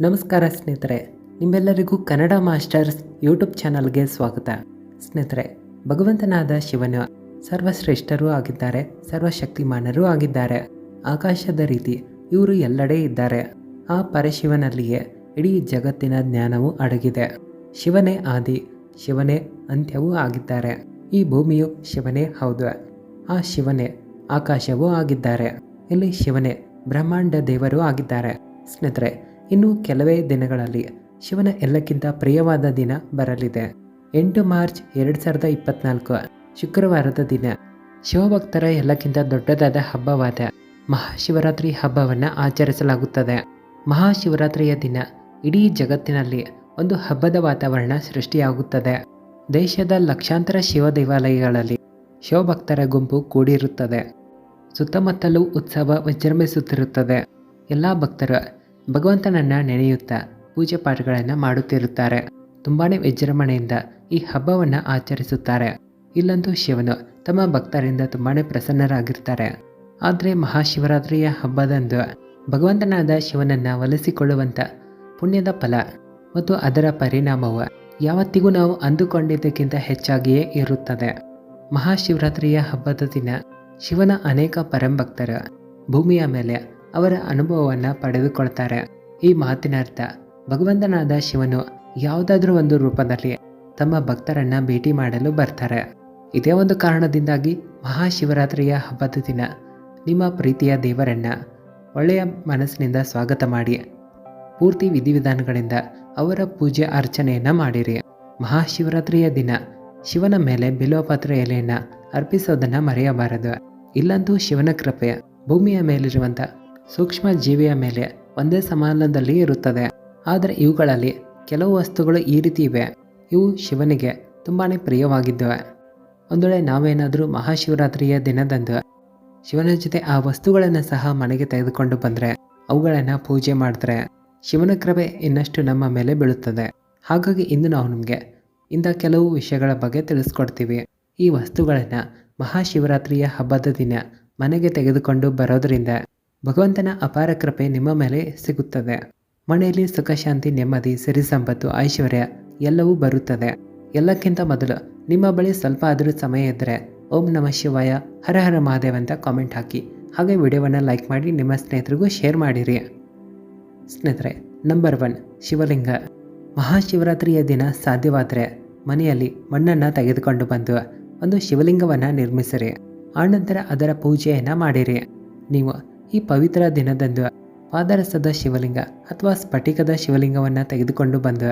ನಮಸ್ಕಾರ ಸ್ನೇಹಿತರೆ, ನಿಮ್ಮೆಲ್ಲರಿಗೂ ಕನ್ನಡ ಮಾಸ್ಟರ್ಸ್ ಯೂಟ್ಯೂಬ್ ಚಾನಲ್ಗೆ ಸ್ವಾಗತ. ಸ್ನೇಹಿತರೆ, ಭಗವಂತನಾದ ಶಿವನು ಸರ್ವಶ್ರೇಷ್ಠರೂ ಆಗಿದ್ದಾರೆ, ಸರ್ವಶಕ್ತಿಮಾನರೂ ಆಗಿದ್ದಾರೆ. ಆಕಾಶದ ರೀತಿ ಇವರು ಎಲ್ಲೆಡೆ ಇದ್ದಾರೆ. ಆ ಪರಶಿವನಲ್ಲಿಯೇ ಇಡೀ ಜಗತ್ತಿನ ಜ್ಞಾನವೂ ಅಡಗಿದೆ. ಶಿವನೇ ಆದಿ, ಶಿವನೇ ಅಂತ್ಯವೂ ಆಗಿದ್ದಾರೆ. ಈ ಭೂಮಿಯು ಶಿವನೇ ಹೌದು. ಆ ಶಿವನೇ ಆಕಾಶವೂ ಆಗಿದ್ದಾರೆ. ಇಲ್ಲಿ ಶಿವನೇ ಬ್ರಹ್ಮಾಂಡ ದೇವರೂ ಆಗಿದ್ದಾರೆ. ಸ್ನೇಹಿತರೆ ಇನ್ನು ಕೆಲವೇ ದಿನಗಳಲ್ಲಿ ಶಿವನ ಎಲ್ಲಕ್ಕಿಂತ ಪ್ರಿಯವಾದ ದಿನ ಬರಲಿದೆ. ಎಂಟು ಮಾರ್ಚ್ ಎರಡು ಸಾವಿರದ ಇಪ್ಪತ್ನಾಲ್ಕು, ಶುಕ್ರವಾರದ ದಿನ. ಶಿವಭಕ್ತರ ಎಲ್ಲಕ್ಕಿಂತ ದೊಡ್ಡದಾದ ಹಬ್ಬವಾದ ಮಹಾಶಿವರಾತ್ರಿ ಹಬ್ಬವನ್ನು ಆಚರಿಸಲಾಗುತ್ತದೆ. ಮಹಾಶಿವರಾತ್ರಿಯ ದಿನ ಇಡೀ ಜಗತ್ತಿನಲ್ಲಿ ಒಂದು ಹಬ್ಬದ ವಾತಾವರಣ ಸೃಷ್ಟಿಯಾಗುತ್ತದೆ. ದೇಶದ ಲಕ್ಷಾಂತರ ಶಿವ ದೇವಾಲಯಗಳಲ್ಲಿ ಶಿವಭಕ್ತರ ಗುಂಪು ಕೂಡಿರುತ್ತದೆ. ಸುತ್ತಮುತ್ತಲೂ ಉತ್ಸವ ವಿಜೃಂಭಿಸುತ್ತಿರುತ್ತದೆ. ಎಲ್ಲ ಭಕ್ತರು ಭಗವಂತನನ್ನ ನೆನೆಯುತ್ತಾ ಪೂಜೆ ಪಾಠಗಳನ್ನು ಮಾಡುತ್ತಿರುತ್ತಾರೆ. ತುಂಬಾ ವಿಜೃಂಭಣೆಯಿಂದ ಈ ಹಬ್ಬವನ್ನು ಆಚರಿಸುತ್ತಾರೆ. ಇಲ್ಲಂತೂ ಶಿವನು ತಮ್ಮ ಭಕ್ತರಿಂದ ತುಂಬಾ ಪ್ರಸನ್ನರಾಗಿರ್ತಾರೆ. ಆದರೆ ಮಹಾಶಿವರಾತ್ರಿಯ ಹಬ್ಬದಂದು ಭಗವಂತನಾದ ಶಿವನನ್ನು ಒಲಿಸಿಕೊಳ್ಳುವಂಥ ಪುಣ್ಯದ ಫಲ ಮತ್ತು ಅದರ ಪರಿಣಾಮವು ಯಾವತ್ತಿಗೂ ನಾವು ಅಂದುಕೊಂಡಿದ್ದಕ್ಕಿಂತ ಹೆಚ್ಚಾಗಿಯೇ ಇರುತ್ತದೆ. ಮಹಾಶಿವರಾತ್ರಿಯ ಹಬ್ಬದ ದಿನ ಶಿವನ ಅನೇಕ ಪರಂಭಕ್ತರು ಭೂಮಿಯ ಮೇಲೆ ಅವರ ಅನುಭವವನ್ನು ಪಡೆದುಕೊಳ್ತಾರೆ. ಈ ಮಾತಿನ ಅರ್ಥ, ಭಗವಂತನಾದ ಶಿವನು ಯಾವುದಾದ್ರೂ ಒಂದು ರೂಪದಲ್ಲಿ ತಮ್ಮ ಭಕ್ತರನ್ನ ಭೇಟಿ ಮಾಡಲು ಬರ್ತಾರೆ. ಇದೇ ಒಂದು ಕಾರಣದಿಂದಾಗಿ ಮಹಾಶಿವರಾತ್ರಿಯ ಹಬ್ಬದ ದಿನ ನಿಮ್ಮ ಪ್ರೀತಿಯ ದೇವರನ್ನ ಒಳ್ಳೆಯ ಮನಸ್ಸಿನಿಂದ ಸ್ವಾಗತ ಮಾಡಿ. ಪೂರ್ತಿ ವಿಧಿವಿಧಾನಗಳಿಂದ ಅವರ ಪೂಜೆ ಅರ್ಚನೆಯನ್ನ ಮಾಡಿರಿ. ಮಹಾಶಿವರಾತ್ರಿಯ ದಿನ ಶಿವನ ಮೇಲೆ ಬಿಲ್ವಪತ್ರ ಎಲೆಯನ್ನ ಅರ್ಪಿಸೋದನ್ನ ಮರೆಯಬಾರದು. ಇಲ್ಲಂತೂ ಶಿವನ ಕೃಪೆ ಭೂಮಿಯ ಮೇಲಿರುವಂಥ ಸೂಕ್ಷ್ಮ ಜೀವಿಯ ಮೇಲೆ ಒಂದೇ ಸಮಾನದಲ್ಲಿ ಇರುತ್ತದೆ. ಆದರೆ ಇವುಗಳಲ್ಲಿ ಕೆಲವು ವಸ್ತುಗಳು ಈ ರೀತಿ ಇವೆ. ಇವು ಶಿವನಿಗೆ ತುಂಬಾನೇ ಪ್ರಿಯವಾಗಿದ್ದವೆ. ವೇಳೆ ನಾವೇನಾದರೂ ಮಹಾಶಿವರಾತ್ರಿಯ ದಿನದಂದು ಶಿವನ ಜೊತೆ ಆ ವಸ್ತುಗಳನ್ನು ಸಹ ಮನೆಗೆ ತೆಗೆದುಕೊಂಡು ಬಂದರೆ ಅವುಗಳನ್ನು ಪೂಜೆ ಮಾಡಿದ್ರೆ ಶಿವನ ಕೃಪೆ ಇನ್ನಷ್ಟು ನಮ್ಮ ಮೇಲೆ ಬೀಳುತ್ತದೆ. ಹಾಗಾಗಿ ಇಂದು ನಾವು ನಿಮಗೆ ಇಂಥ ಕೆಲವು ವಿಷಯಗಳ ಬಗ್ಗೆ ತಿಳಿಸ್ಕೊಡ್ತೀವಿ. ಈ ವಸ್ತುಗಳನ್ನು ಮಹಾಶಿವರಾತ್ರಿಯ ಹಬ್ಬದ ದಿನ ಮನೆಗೆ ತೆಗೆದುಕೊಂಡು ಬರೋದರಿಂದ ಭಗವಂತನ ಅಪಾರ ಕೃಪೆ ನಿಮ್ಮ ಮೇಲೆ ಸಿಗುತ್ತದೆ. ಮನೆಯಲ್ಲಿ ಸುಖ, ಶಾಂತಿ, ನೆಮ್ಮದಿ, ಸಿರಿ ಸಂಪತ್ತು, ಐಶ್ವರ್ಯ ಎಲ್ಲವೂ ಬರುತ್ತದೆ. ಎಲ್ಲಕ್ಕಿಂತ ಮೊದಲು ನಿಮ್ಮ ಬಳಿ ಸ್ವಲ್ಪ ಆದರೂ ಸಮಯ ಇದ್ದರೆ ಓಂ ನಮ ಶಿವಾಯ, ಹರ ಹರ ಮಹಾದೇವ್ ಅಂತ ಕಾಮೆಂಟ್ ಹಾಕಿ. ಹಾಗೆ ವಿಡಿಯೋವನ್ನು ಲೈಕ್ ಮಾಡಿ, ನಿಮ್ಮ ಸ್ನೇಹಿತರಿಗೂ ಶೇರ್ ಮಾಡಿರಿ. ಸ್ನೇಹಿತರೆ, ನಂಬರ್ ಒನ್, ಶಿವಲಿಂಗ. ಮಹಾಶಿವರಾತ್ರಿಯ ದಿನ ಸಾಧ್ಯವಾದರೆ ಮನೆಯಲ್ಲಿ ಮಣ್ಣನ್ನು ತೆಗೆದುಕೊಂಡು ಬಂದು ಒಂದು ಶಿವಲಿಂಗವನ್ನು ನಿರ್ಮಿಸಿರಿ. ಆನಂತರ ಅದರ ಪೂಜೆಯನ್ನು ಮಾಡಿರಿ. ನೀವು ಈ ಪವಿತ್ರ ದಿನದಂದು ಪಾದರಸದ ಶಿವಲಿಂಗ ಅಥವಾ ಸ್ಫಟಿಕದ ಶಿವಲಿಂಗವನ್ನು ತೆಗೆದುಕೊಂಡು ಬಂದು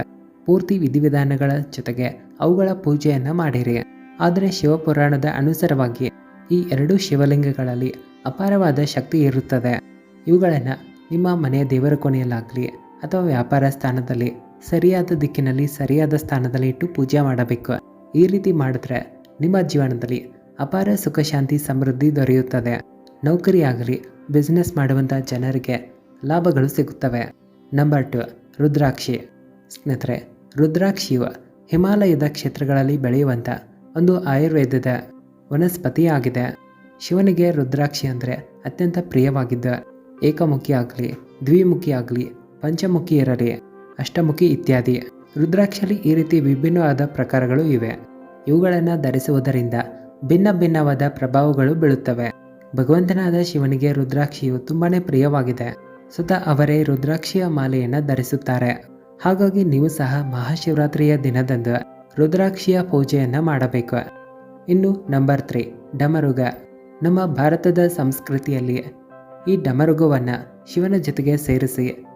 ಪೂರ್ತಿ ವಿಧಿವಿಧಾನಗಳ ಜೊತೆಗೆ ಅವುಗಳ ಪೂಜೆಯನ್ನು ಮಾಡಿರಿ. ಆದರೆ ಶಿವಪುರಾಣದ ಅನುಸಾರವಾಗಿ ಈ ಎರಡೂ ಶಿವಲಿಂಗಗಳಲ್ಲಿ ಅಪಾರವಾದ ಶಕ್ತಿ ಇರುತ್ತದೆ. ಇವುಗಳನ್ನು ನಿಮ್ಮ ಮನೆಯ ದೇವರ ಕೊನೆಯಲ್ಲಾಗಲಿ ಅಥವಾ ವ್ಯಾಪಾರ ಸ್ಥಾನದಲ್ಲಿ ಸರಿಯಾದ ದಿಕ್ಕಿನಲ್ಲಿ ಸರಿಯಾದ ಸ್ಥಾನದಲ್ಲಿ ಇಟ್ಟು ಪೂಜೆ ಮಾಡಬೇಕು. ಈ ರೀತಿ ಮಾಡಿದ್ರೆ ನಿಮ್ಮ ಜೀವನದಲ್ಲಿ ಅಪಾರ ಸುಖ ಶಾಂತಿ ಸಮೃದ್ಧಿ ದೊರೆಯುತ್ತದೆ. ನೌಕರಿಯಾಗಲಿ ಬಿಸ್ನೆಸ್ ಮಾಡುವಂಥ ಜನರಿಗೆ ಲಾಭಗಳು ಸಿಗುತ್ತವೆ. ನಂಬರ್ ಟು ರುದ್ರಾಕ್ಷಿ. ಸ್ನೇಹಿತರೆ, ರುದ್ರಾಕ್ಷಿಯು ಹಿಮಾಲಯದ ಕ್ಷೇತ್ರಗಳಲ್ಲಿ ಬೆಳೆಯುವಂಥ ಒಂದು ಆಯುರ್ವೇದದ ವನಸ್ಪತಿಯಾಗಿದೆ. ಶಿವನಿಗೆ ರುದ್ರಾಕ್ಷಿ ಅಂದರೆ ಅತ್ಯಂತ ಪ್ರಿಯವಾಗಿದ್ದ, ಏಕಮುಖಿ ಆಗಲಿ, ದ್ವಿಮುಖಿ ಆಗಲಿ, ಪಂಚಮುಖಿ ಇರಲಿ, ಅಷ್ಟಮುಖಿ ಇತ್ಯಾದಿ. ರುದ್ರಾಕ್ಷಿಯಲ್ಲಿ ಈ ರೀತಿ ವಿಭಿನ್ನವಾದ ಪ್ರಕಾರಗಳು ಇವೆ. ಇವುಗಳನ್ನು ಧರಿಸುವುದರಿಂದ ಭಿನ್ನ ಭಿನ್ನವಾದ ಪ್ರಭಾವಗಳು ಬೀಳುತ್ತವೆ. ಭಗವಂತನಾದ ಶಿವನಿಗೆ ರುದ್ರಾಕ್ಷಿಯು ತುಂಬಾನೇ ಪ್ರಿಯವಾಗಿದೆ. ಸುತ ಅವರೇ ರುದ್ರಾಕ್ಷಿಯ ಮಾಲೆಯನ್ನು ಧರಿಸುತ್ತಾರೆ. ಹಾಗಾಗಿ ನೀವು ಸಹ ಮಹಾಶಿವರಾತ್ರಿಯ ದಿನದಂದು ರುದ್ರಾಕ್ಷಿಯ ಪೂಜೆಯನ್ನು ಮಾಡಬೇಕು. ಇನ್ನು ನಂಬರ್ ತ್ರೀ, ಡಮರುಗ. ನಮ್ಮ ಭಾರತದ ಸಂಸ್ಕೃತಿಯಲ್ಲಿ ಈ ಡಮರುಗವನ್ನು ಶಿವನ ಜೊತೆಗೆ ಸೇರಿಸಿ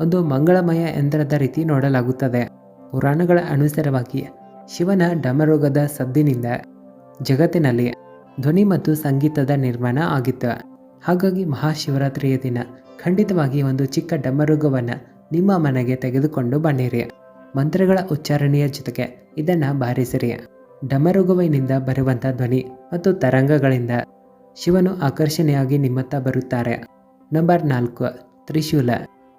ಒಂದು ಮಂಗಳಮಯ ಯಂತ್ರದ ರೀತಿ ನೋಡಲಾಗುತ್ತದೆ. ಪುರಾಣಗಳ ಅನುಸಾರವಾಗಿ ಶಿವನ ಡಮರುಗದ ಸದ್ದಿನಿಂದ ಜಗತ್ತಿನಲ್ಲಿ ಧ್ವನಿ ಮತ್ತು ಸಂಗೀತದ ನಿರ್ಮಾಣ ಆಗಿತ್ತು. ಹಾಗಾಗಿ ಮಹಾಶಿವರಾತ್ರಿಯ ದಿನ. ಖಂಡಿತವಾಗಿ ಒಂದು ಚಿಕ್ಕ ಡಮರುಗವನ್ನು ನಿಮ್ಮ ಮನೆಗೆ ತೆಗೆದುಕೊಂಡು ಬನ್ನಿರಿ. ಮಂತ್ರಗಳ ಉಚ್ಚಾರಣೆಯ ಜೊತೆಗೆ ಇದನ್ನು ಬಾರಿಸಿರಿ. ಡಮರುಗುವಿನಿಂದ ಬರುವಂಥ ಧ್ವನಿ ಮತ್ತು ತರಂಗಗಳಿಂದ ಶಿವನು ಆಕರ್ಷಣೆಯಾಗಿ ನಿಮ್ಮತ್ತ ಬರುತ್ತಾರೆ. ನಂಬರ್ ನಾಲ್ಕು, ತ್ರಿಶೂಲ.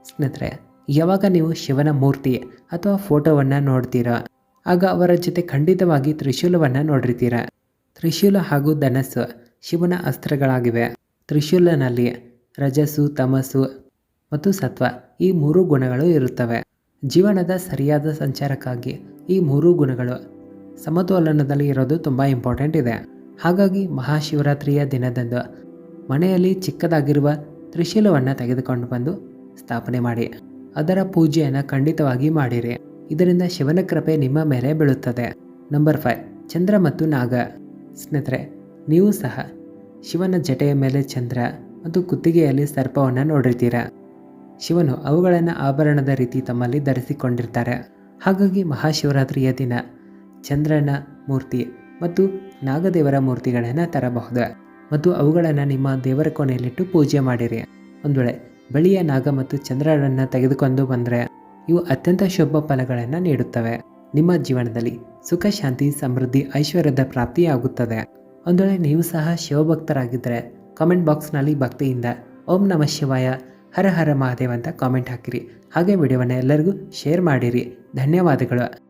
ಸ್ನೇಹಿತರೆ, ಯಾವಾಗ ನೀವು ಶಿವನ ಮೂರ್ತಿ ಅಥವಾ ಫೋಟೋವನ್ನು ನೋಡ್ತೀರಾ? ಆಗ ಅವರ ಜೊತೆ ಖಂಡಿತವಾಗಿ ತ್ರಿಶೂಲವನ್ನು ನೋಡಿರ್ತೀರ? ತ್ರಿಶೂಲ ಹಾಗೂ ಧನಸ್ಸು ಶಿವನ ಅಸ್ತ್ರಗಳಾಗಿವೆ. ತ್ರಿಶೂಲನಲ್ಲಿ ರಜಸ್ಸು, ತಮಸ್ಸು ಮತ್ತು ಸತ್ವ ಈ ಮೂರು ಗುಣಗಳು ಇರುತ್ತವೆ. ಜೀವನದ ಸರಿಯಾದ ಸಂಚಾರಕ್ಕಾಗಿ ಈ ಮೂರು ಗುಣಗಳು ಸಮತೋಲನದಲ್ಲಿ ಇರೋದು ತುಂಬ ಇಂಪಾರ್ಟೆಂಟ್ ಇದೆ. ಹಾಗಾಗಿ ಮಹಾಶಿವರಾತ್ರಿಯ ದಿನದಂದು ಮನೆಯಲ್ಲಿ ಚಿಕ್ಕದಾಗಿರುವ ತ್ರಿಶೂಲವನ್ನು ತೆಗೆದುಕೊಂಡು ಬಂದು ಸ್ಥಾಪನೆ ಮಾಡಿ. ಅದರ ಪೂಜೆಯನ್ನು ಖಂಡಿತವಾಗಿ ಮಾಡಿರಿ. ಇದರಿಂದ ಶಿವನ ಕೃಪೆ ನಿಮ್ಮ ಮೇಲೆ ಬೀಳುತ್ತದೆ. ನಂಬರ್ ಫೈವ್, ಚಂದ್ರ ಮತ್ತು ನಾಗ. ಸ್ನೇಹಿತರೆ, ನೀವು ಸಹ ಶಿವನ ಜಟೆಯ ಮೇಲೆ ಚಂದ್ರ ಮತ್ತು ಕುತ್ತಿಗೆಯಲ್ಲಿ ಸರ್ಪವನ್ನು ನೋಡಿರ್ತೀರಾ. ಶಿವನು ಅವುಗಳನ್ನು ಆಭರಣದ ರೀತಿ ತಮ್ಮಲ್ಲಿ ಧರಿಸಿಕೊಂಡಿರ್ತಾರೆ. ಹಾಗಾಗಿ ಮಹಾಶಿವರಾತ್ರಿಯ ದಿನ ಚಂದ್ರನ ಮೂರ್ತಿ ಮತ್ತು ನಾಗದೇವರ ಮೂರ್ತಿಗಳನ್ನು ತರಬಹುದು ಮತ್ತು ಅವುಗಳನ್ನು ನಿಮ್ಮ ದೇವರ ಕೋಣೆಯಲ್ಲಿಟ್ಟು ಪೂಜೆ ಮಾಡಿರಿ. ಒಂದು ವೇಳೆ ಬಳಿಯ ನಾಗ ಮತ್ತು ಚಂದ್ರರನ್ನು ತೆಗೆದುಕೊಂಡು ಬಂದರೆ ಇವು ಅತ್ಯಂತ ಶುಭ ಫಲಗಳನ್ನು ನೀಡುತ್ತವೆ. ನಿಮ್ಮ ಜೀವನದಲ್ಲಿ ಸುಖ, ಶಾಂತಿ, ಸಮೃದ್ಧಿ, ಐಶ್ವರ್ಯದ ಪ್ರಾಪ್ತಿಯಾಗುತ್ತದೆ. ಒಂದು ವೇಳೆ ನೀವು ಸಹ ಶಿವಭಕ್ತರಾಗಿದ್ದರೆ ಕಾಮೆಂಟ್ ಬಾಕ್ಸ್ನಲ್ಲಿ ಭಕ್ತಿಯಿಂದ ಓಂ ನಮಃ ಶಿವಾಯ, ಹರ ಹರ ಮಹಾದೇವ ಅಂತ ಕಾಮೆಂಟ್ ಹಾಕಿರಿ. ಹಾಗೆ ವಿಡಿಯೋವನ್ನು ಎಲ್ಲರಿಗೂ ಶೇರ್ ಮಾಡಿರಿ. ಧನ್ಯವಾದಗಳು.